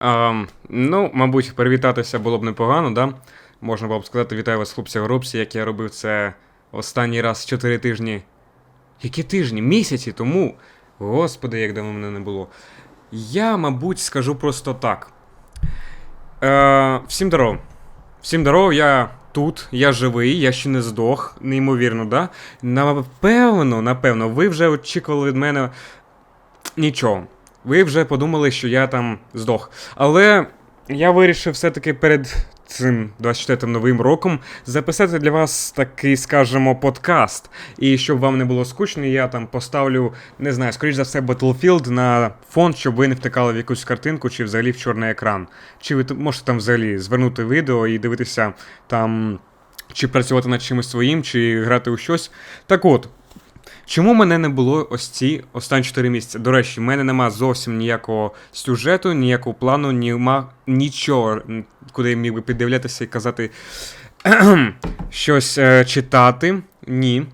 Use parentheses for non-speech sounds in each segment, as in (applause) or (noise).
А, ну, мабуть, привітатися було б непогано, да? Можна було б сказати, вітаю вас, хлопці в рубці, як я робив це останній раз 4 тижні. Які тижні? Місяці тому. Господи, як давно мене не було. Я, мабуть, скажу просто так. Е, всім здорово. Всім здорово, я тут, я живий, я ще не здох, неймовірно, да? Напевно, напевно, ви вже очікували від мене нічого. Ви вже подумали, що я там здох. Але я вирішив все-таки перед цим 24 новим роком записати для вас такий, скажімо, подкаст. І щоб вам не було скучно, я там поставлю, не знаю, скоріш за все, Battlefield на фон, щоб ви не втикали в якусь картинку чи взагалі в чорний екран. Чи ви можете там взагалі звернути відео і дивитися там. Чи працювати над чимось своїм, чи грати у щось. Так от, Чому мене не було ось ці останні 4 місяці? До речі, в мене нема зовсім ніякого сюжету, ніякого плану, німа, нічого, куди я міг би піддивлятися і казати щось е, читати. Ні.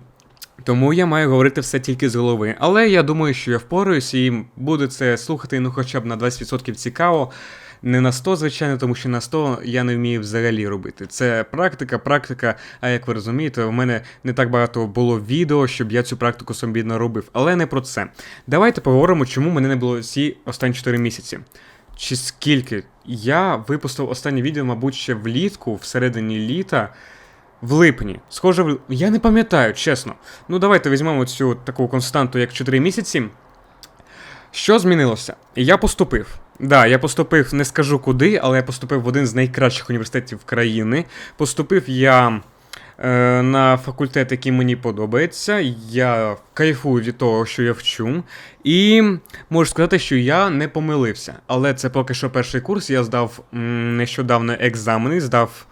Тому я маю говорити все тільки з голови. Але я думаю, що я впораюсь і буду це слухати ну хоча б на 20% цікаво. Не на 100, звичайно, тому що на 100 я не вмію взагалі робити. Це практика, практика. А як ви розумієте, у мене не так багато було відео, щоб я цю практику собі наробив. Але не про це. Давайте поговоримо, чому мене не було ці останні 4 місяці. Чи скільки? Я випустив останнє відео, мабуть, ще влітку, всередині літа. В липні. Схоже, в... я не пам'ятаю, чесно. Ну, давайте візьмемо цю таку константу, як 4 місяці. Що змінилося? Я поступив. Да, я поступив, не скажу куди, але я поступив в один з найкращих університетів країни. Поступив я е, на факультет, який мені подобається. Я кайфую від того, що я вчу. І можу сказати, що я не помилився. Але це поки що перший курс. Я здав м, нещодавно екзамени, здав.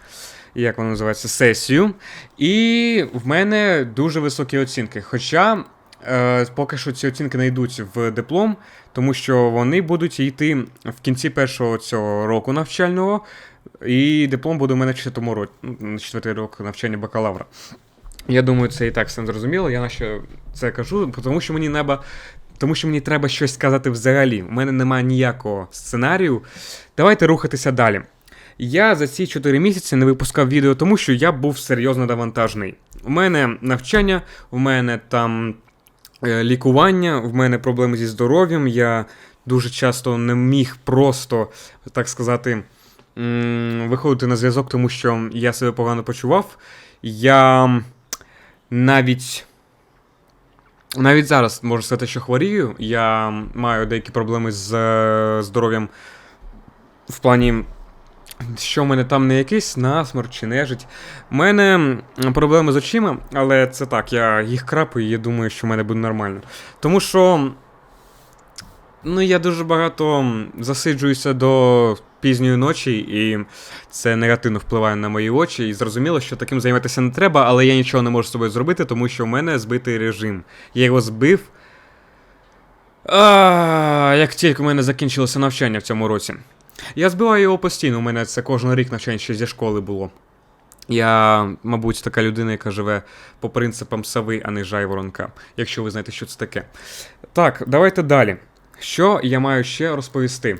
Як воно називається, сесію. І в мене дуже високі оцінки. Хоча е, поки що ці оцінки не йдуть в диплом, тому що вони будуть йти в кінці першого цього року навчального, і диплом буде у мене четвертому році, ну, четвертий рок навчання бакалавра. Я думаю, це і так все зрозуміло. Я на що це кажу, тому що мені треба. Тому що мені треба щось сказати взагалі. У мене немає ніякого сценарію. Давайте рухатися далі. Я за ці 4 місяці не випускав відео, тому що я був серйозно навантажений. У мене навчання, у мене там лікування, в мене проблеми зі здоров'ям. Я дуже часто не міг просто, так сказати, виходити на зв'язок, тому що я себе погано почував. Я навіть. Навіть зараз можу сказати, що хворію. Я маю деякі проблеми з е, здоров'ям в плані що в мене там не якийсь насморк чи нежить. У мене проблеми з очима, але це так, я їх крапаю і думаю, що в мене буде нормально. Тому що. Ну, я дуже багато засиджуюся до пізньої ночі, і це негативно впливає на мої очі. І зрозуміло, що таким займатися не треба, але я нічого не можу з собою зробити, тому що в мене збитий режим. Я його збив. А, як тільки в мене закінчилося навчання в цьому році. Я збиваю його постійно, у мене це кожен рік навчання ще зі школи було. Я, мабуть, така людина, яка живе по принципам сови, а не жайворонка, якщо ви знаєте, що це таке. Так, давайте далі. Що я маю ще розповісти?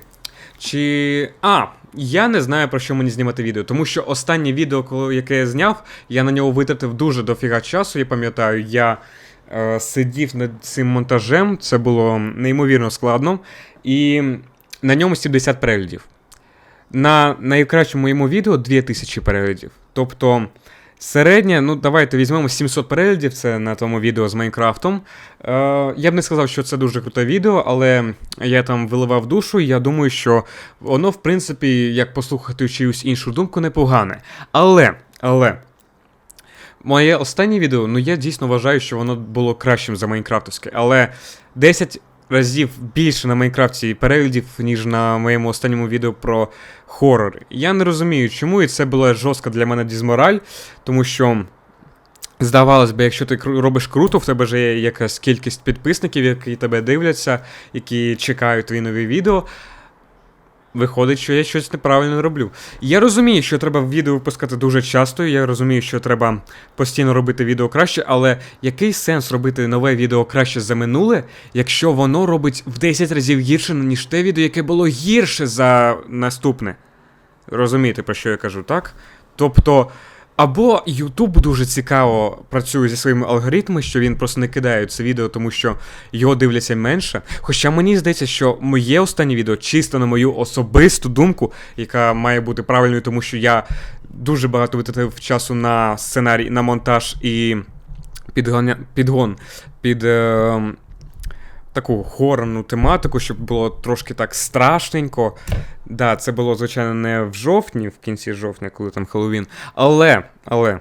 Чи. А, я не знаю про що мені знімати відео, тому що останнє відео, яке я зняв, я на нього витратив дуже дофіга часу, я пам'ятаю, я е, сидів над цим монтажем, це було неймовірно складно. І на ньому 70 переглядів. На найкращому моєму відео 2000 переглядів. Тобто середня, ну давайте візьмемо 700 переглядів, це на тому відео з Майнкрафтом. Е, я б не сказав, що це дуже круте відео, але я там виливав душу, і я думаю, що воно, в принципі, як послухати чиюсь іншу думку, непогане. Але, але. Моє останнє відео, ну я дійсно вважаю, що воно було кращим за Майнкрафтовське, але 10 разів більше на Майнкрафті переглядів, ніж на моєму останньому відео про хорор. Я не розумію, чому, і це була жорстка для мене дізмораль, тому що. Здавалось би, якщо ти робиш круто, в тебе вже є якась кількість підписників, які тебе дивляться, які чекають твої нові відео. Виходить, що я щось неправильно роблю. Я розумію, що треба відео випускати дуже часто, я розумію, що треба постійно робити відео краще, але який сенс робити нове відео краще за минуле, якщо воно робить в 10 разів гірше, ніж те відео, яке було гірше за наступне? Розумієте, про що я кажу, так? Тобто. Або YouTube дуже цікаво працює зі своїми алгоритмами, що він просто не кидає це відео, тому що його дивляться менше. Хоча мені здається, що моє останнє відео чисто на мою особисту думку, яка має бути правильною, тому що я дуже багато витратив часу на сценарій, на монтаж і підгоня... підгон під е... таку хорорну тематику, щоб було трошки так страшненько. Да, це було, звичайно, не в жовтні, в кінці жовтня, коли там Хеллоуін. Але, але.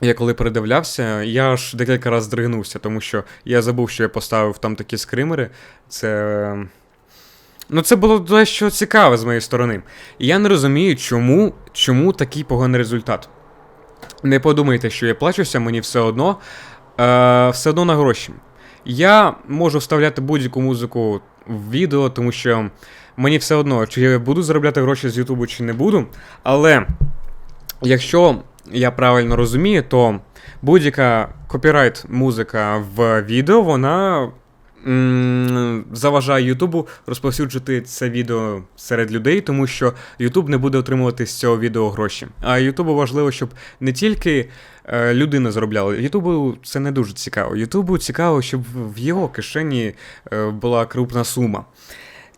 Я коли передивлявся, я аж декілька разів здригнувся, тому що я забув, що я поставив там такі скримери. Це. Ну, це було дещо цікаве з моєї сторони. І я не розумію, чому чому такий поганий результат. Не подумайте, що я плачуся, мені все одно. Е, Все одно на гроші. Я можу вставляти будь-яку музику в відео, тому що мені все одно, чи я буду заробляти гроші з Ютубу, чи не буду. Але якщо я правильно розумію, то будь-яка копірайт музика в відео, вона заважає Ютубу розповсюджувати це відео серед людей, тому що Ютуб не буде отримувати з цього відео гроші. А Ютубу важливо, щоб не тільки е, людина заробляла. Ютубу це не дуже цікаво. Ютубу цікаво, щоб в його кишені е, була крупна сума.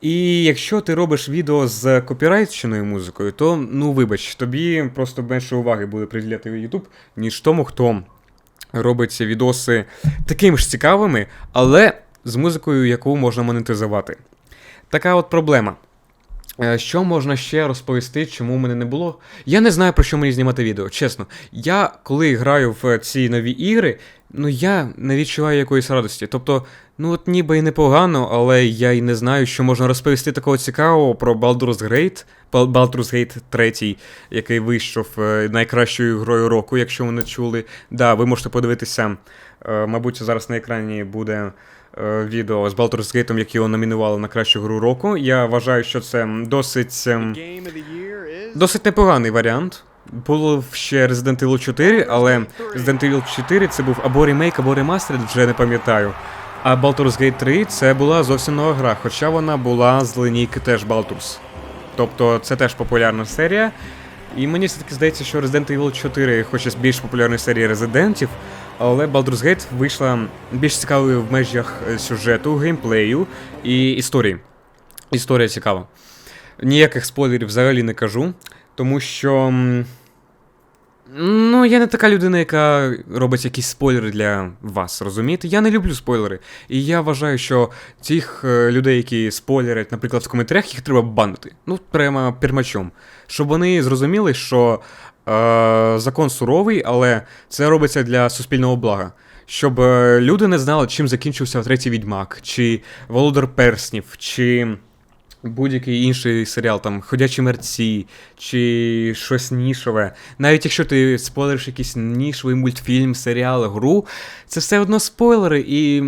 І якщо ти робиш відео з копірайтченою музикою, то ну вибач, тобі просто менше уваги буде приділяти YouTube, ніж тому, хто робить відоси такими ж цікавими, але з музикою, яку можна монетизувати. Така от проблема. Е, Що можна ще розповісти, чому мене не було? Я не знаю, про що мені знімати відео, чесно. Я, коли граю в ці нові ігри, ну я не відчуваю якоїсь радості. Тобто, ну от ніби і непогано, але я й не знаю, що можна розповісти такого цікавого про Baldur's Gate, Baldur's Gate 3, який вийшов е, найкращою грою року, якщо ви не чули. Да, ви можете подивитися, мабуть, зараз на екрані буде е, відео з Baldur's Gate, яке його номінували на кращу гру року. Я вважаю, що це досить. ем, Досить непоганий варіант. Було ще Resident Evil 4, але Resident Evil 4 це був або ремейк, або ремастер, вже не пам'ятаю. А Baldur's Gate 3 це була зовсім нова гра, хоча вона була з линійки теж Baldur's. Тобто це теж популярна серія. І мені все-таки здається, що Resident Evil 4, хоч і з більш популярної серії Резидентів, але Baldur's Gate вийшла більш цікавою в межах е, сюжету, геймплею і історії. Історія цікава. Ніяких спойлерів взагалі не кажу, тому що. Ну, я не така людина, яка робить якісь спойлери для вас, розумієте? Я не люблю спойлери. І я вважаю, що тих е, людей, які спойлерять, наприклад, в коментарях, їх треба банити. Ну, прямо пермачом. Щоб вони зрозуміли, що закон суровий, але це робиться для суспільного блага. Щоб е, люди не знали, чим закінчився третій відьмак, чи Володар Перснів, чи будь-який інший серіал, там Ходячі мерці, чи щось нішове. Навіть якщо ти спойлериш якийсь нішовий мультфільм, серіал, гру, це все одно спойлери, і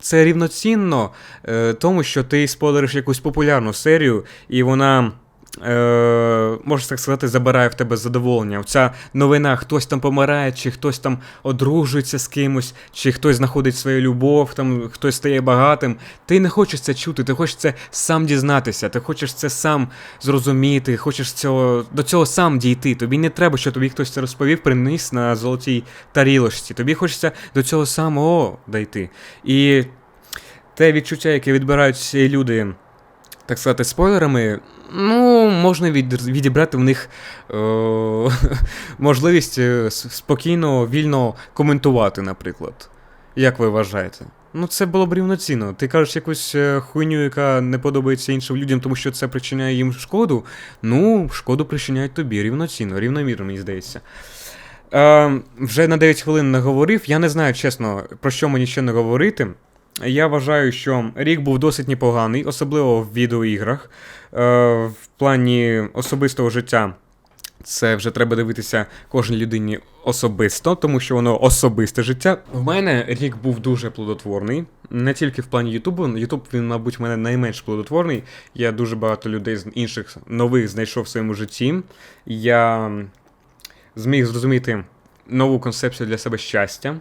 це рівноцінно е, тому, що ти спойлериш якусь популярну серію, і вона. Е, можна так сказати, забирає в тебе задоволення. Оця новина, хтось там помирає, чи хтось там одружується з кимось, чи хтось знаходить свою любов, там хтось стає багатим. Ти не хочеш це чути, ти хочеш це сам дізнатися, ти хочеш це сам зрозуміти, хочеш цього, до цього сам дійти. Тобі не треба, щоб тобі хтось це розповів, приніс на золотій тарілочці. Тобі хочеться до цього самого дійти. І те відчуття, яке відбирають ці люди так сказати, спойлерами, ну, можна від, відібрати в них е, (laughs) можливість е, спокійно, вільно коментувати, наприклад. Як ви вважаєте? Ну, це було б рівноцінно. Ти кажеш якусь е, хуйню, яка не подобається іншим людям, тому що це причиняє їм шкоду. Ну, шкоду причиняють тобі рівноцінно, рівномірно, мені здається. Е, вже на 9 хвилин наговорив. Я не знаю, чесно, про що мені ще не говорити. Я вважаю, що рік був досить непоганий, особливо в відеоіграх. Е, в плані особистого життя Це вже треба дивитися кожній людині особисто, тому що воно особисте життя. В мене рік був дуже плодотворний, не тільки в плані Ютубу. Ютуб він, мабуть, в мене найменш плодотворний. Я дуже багато людей з інших нових знайшов в своєму житті. Я зміг зрозуміти нову концепцію для себе щастя.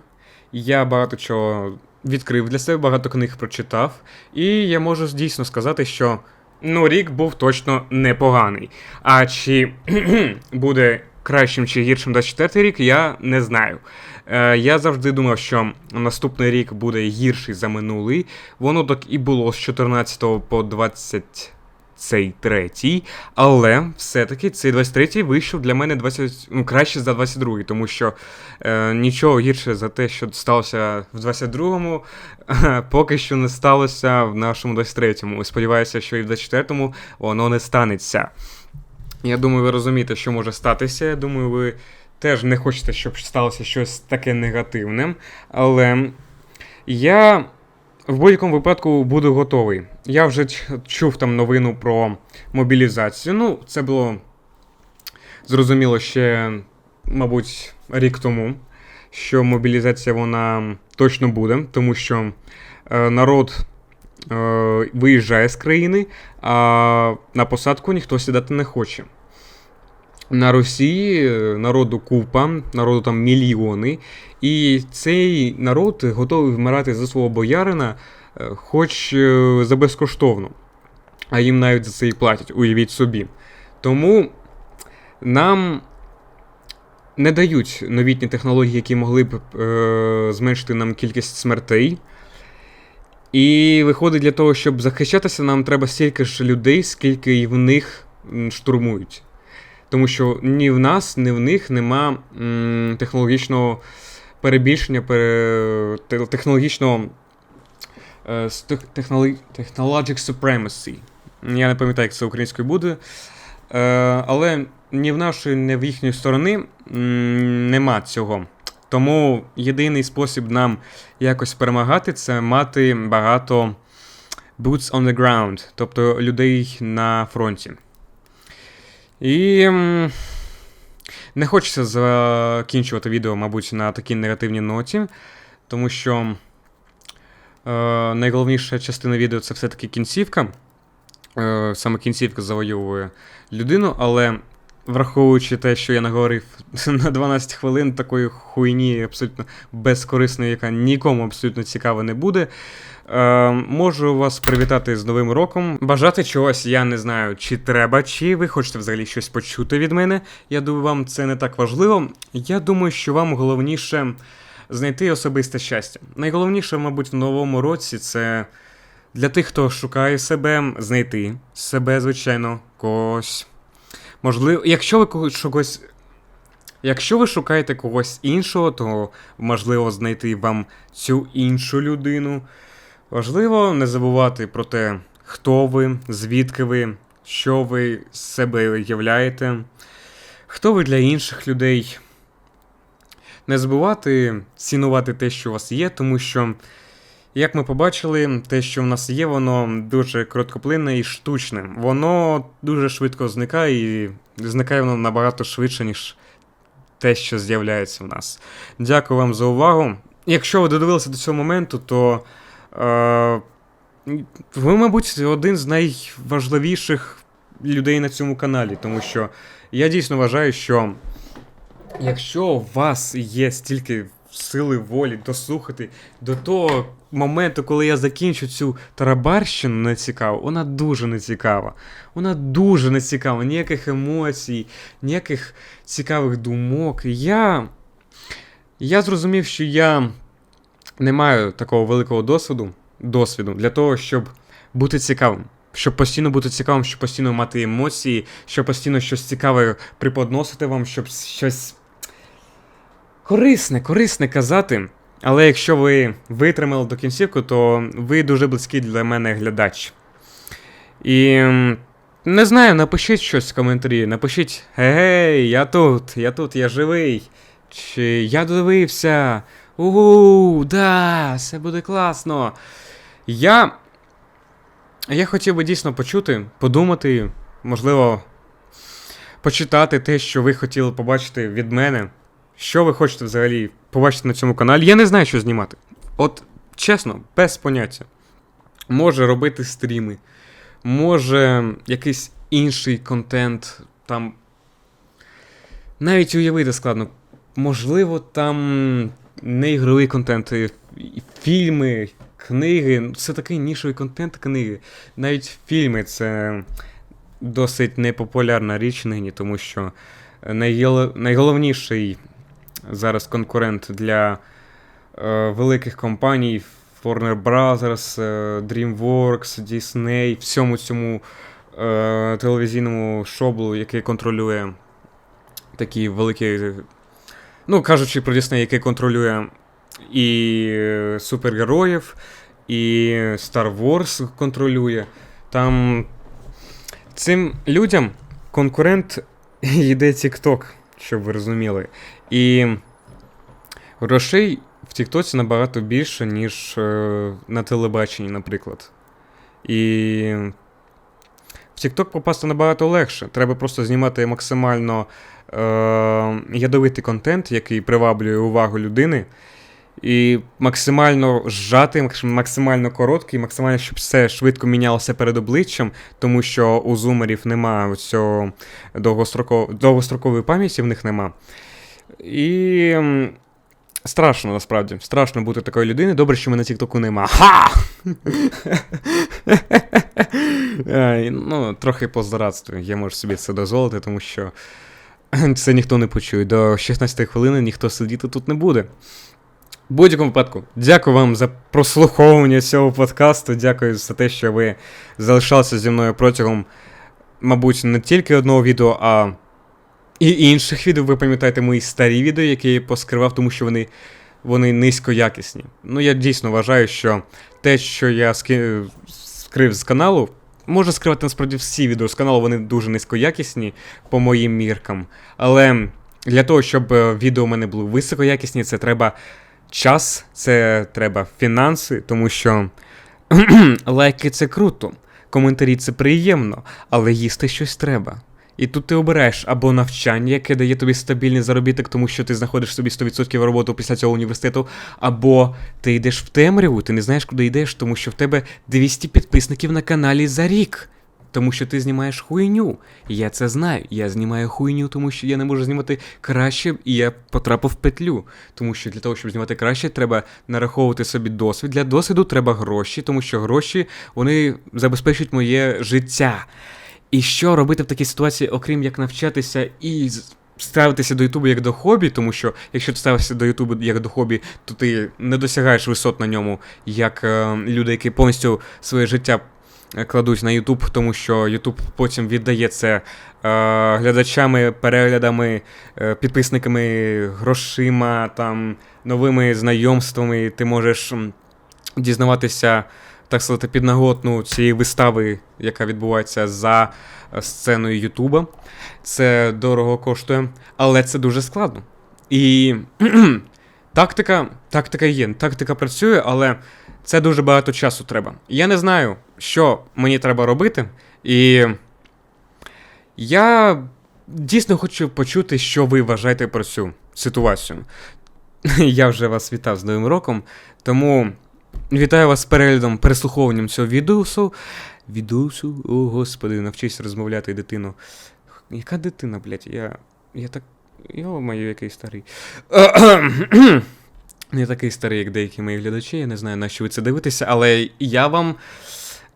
Я багато чого відкрив для себе, багато книг прочитав, і я можу дійсно сказати, що ну, рік був точно непоганий. А чи (clears throat) буде кращим чи гіршим 24 рік, я не знаю. Е, я завжди думав, що наступний рік буде гірший за минулий. Воно так і було з 14 по 20 цей третій, але все-таки цей 23-й вийшов для мене 20, ну, краще за 22-й, тому що е, нічого гірше за те, що сталося в 22-му, (laughs) поки що не сталося в нашому 23-му. Сподіваюся, що і в 24-му воно не станеться. Я думаю, ви розумієте, що може статися. Я думаю, ви теж не хочете, щоб сталося щось таке негативне. Але я в будь-якому випадку буду готовий. Я вже чув там новину про мобілізацію. Ну, це було зрозуміло ще, мабуть, рік тому, що мобілізація вона точно буде, тому що е, народ е, виїжджає з країни, а на посадку ніхто сідати не хоче. На Росії народу купа, народу там мільйони, і цей народ готовий вмирати за свого боярина, е, хоч е, за безкоштовно. А їм навіть за це і платять, уявіть собі. Тому нам не дають новітні технології, які могли б е, зменшити нам кількість смертей. І виходить, для того, щоб захищатися, нам треба стільки ж людей, скільки і в них штурмують. Тому що ні в нас, ні в них нема м, технологічного перебільшення, пере, технологічного е, Technologic Supremacy. Я не пам'ятаю, як це українською буде. Е, але ні в нашої, ні в їхньої сторони нема цього. Тому єдиний спосіб нам якось перемагати це мати багато boots on the ground, тобто людей на фронті. І не хочеться закінчувати відео, мабуть, на такій негативній ноті, тому що е, найголовніша частина відео це все-таки кінцівка. Е, Саме кінцівка завойовує людину, але враховуючи те, що я наговорив (laughs) на 12 хвилин такої хуйні, абсолютно безкорисної, яка нікому абсолютно цікава не буде. Е, Можу вас привітати з Новим роком. Бажати чогось, я не знаю, чи треба, чи ви хочете взагалі щось почути від мене. Я думаю, вам це не так важливо. Я думаю, що вам головніше знайти особисте щастя. Найголовніше, мабуть, в новому році це для тих, хто шукає себе, знайти себе, звичайно, когось. Можливо, якщо ви когось. Якщо ви шукаєте когось іншого, то можливо знайти вам цю іншу людину. Важливо не забувати про те, хто ви, звідки ви, що ви з себе являєте, хто ви для інших людей. Не забувати цінувати те, що у вас є, тому що, як ми побачили, те, що в нас є, воно дуже короткоплинне і штучне. Воно дуже швидко зникає і зникає воно набагато швидше, ніж те, що з'являється в нас. Дякую вам за увагу. Якщо ви додивилися до цього моменту, то. Е, ви, мабуть, один з найважливіших людей на цьому каналі, тому що я дійсно вважаю, що якщо у вас є стільки сили волі дослухати до того моменту, коли я закінчу цю тарабарщину нецікаву, вона дуже нецікава. Вона дуже нецікава. Ніяких емоцій, ніяких цікавих думок. Я. Я зрозумів, що я не маю такого великого досвіду досвіду для того, щоб бути цікавим. Щоб постійно бути цікавим, щоб постійно мати емоції, щоб постійно щось цікаве приподносити вам, щоб щось корисне, корисне казати. Але якщо ви витримали до кінцівку, то ви дуже близький для мене глядач. І не знаю, напишіть щось в коментарі, напишіть: Гей, я тут, я тут, я живий. Чи я додивився. Ууу, да, все буде класно. Я. Я хотів би дійсно почути, подумати, можливо. почитати те, що ви хотіли побачити від мене. Що ви хочете взагалі побачити на цьому каналі? Я не знаю, що знімати. От, чесно, без поняття. Може робити стріми, може якийсь інший контент, там. Навіть уявити складно. Можливо, там не ігровий контент, фільми, книги. Ну, Це такий нішовий контент книги. Навіть фільми це досить непопулярна річ нині, тому що найголовніший зараз конкурент для е, великих компаній Warner Brothers, е, DreamWorks, Disney, всьому цьому е, телевізійному шоблу, який контролює такі великі. Ну, кажучи про Disney, який контролює і е, супергероїв, і Star Wars контролює. Там цим людям конкурент (laughs) йде TikTok, щоб ви розуміли. І грошей в Тіктоці набагато більше, ніж е, на телебаченні, наприклад. І в TikTok попасти набагато легше. Треба просто знімати максимально ядовитий контент, який приваблює увагу людини. І максимально зжати, макс- максимально короткий, максимально, щоб все швидко мінялося перед обличчям, тому що у зумерів нема цього довгостроко... довгострокової пам'яті, в них нема. І страшно насправді. Страшно бути такою людиною. Добре, що мене Тіктоку нема. Ха! (laughs) Ну, трохи по. Я можу собі це дозволити, тому що (clears throat) це ніхто не почує. До 16 хвилини ніхто сидіти тут не буде. В будь-якому випадку, дякую вам за прослуховування цього подкасту. Дякую за те, що ви залишалися зі мною протягом, мабуть, не тільки одного відео, а і інших відео. Ви пам'ятаєте мої старі відео, які я поскривав, тому що вони, вони низькоякісні. Ну, я дійсно вважаю, що те, що я скрив з каналу, можу скривати насправді всі відео з каналу, вони дуже низькоякісні по моїм міркам. Але для того, щоб е, відео у мене були високоякісні, це треба час, це треба фінанси, тому що (clears throat) лайки це круто, коментарі це приємно, але їсти щось треба. І тут ти обираєш або навчання, яке дає тобі стабільний заробіток, тому що ти знаходиш собі 100% роботу після цього університету, або ти йдеш в темряву, ти не знаєш, куди йдеш, тому що в тебе 200 підписників на каналі за рік. Тому що ти знімаєш хуйню. Я це знаю. Я знімаю хуйню, тому що я не можу знімати краще, і я потрапив в петлю. Тому що для того, щоб знімати краще, треба нараховувати собі досвід. Для досвіду треба гроші, тому що гроші вони забезпечують моє життя. І що робити в такій ситуації, окрім як навчатися і ставитися до Ютубу як до хобі, тому що якщо ти ставишся до Ютубу як до хобі, то ти не досягаєш висот на ньому, як е, люди, які повністю своє життя е, кладуть на Ютуб, тому що Ютуб потім віддає це е, глядачами, переглядами, е, підписниками, грошима, там, новими знайомствами. Ти можеш дізнаватися, так сказати, піднаготну цієї вистави, яка відбувається за е, сценою Ютуба. Це дорого коштує, але це дуже складно. І (clears throat) тактика, тактика є, тактика працює, але це дуже багато часу треба. Я не знаю, що мені треба робити, і я дійсно хочу почути, що ви вважаєте про цю ситуацію. (laughs) Я вже вас вітав з Новим роком, тому вітаю вас з переглядом, переслуховуванням цього відеосу. Відеосу, о господи, навчись розмовляти, дитино. Яка дитина, блядь? Я. Я так. Йо, моє, який старий. (clears throat) Не такий старий, як деякі мої глядачі, я не знаю, на що ви це дивитеся, але я вам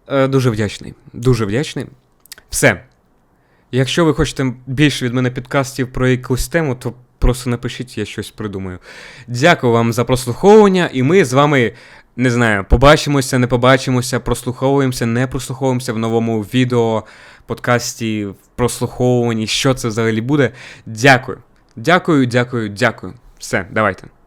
е, дуже вдячний. Дуже вдячний. Все. Якщо ви хочете більше від мене підкастів про якусь тему, то просто напишіть, я щось придумаю. Дякую вам за прослуховування, і ми з вами, не знаю, побачимося, не побачимося, прослуховуємося, не прослуховуємося в новому відео, подкасті, прослуховуванні, що це взагалі буде. Дякую. Дякую, дякую, дякую. Все, давайте.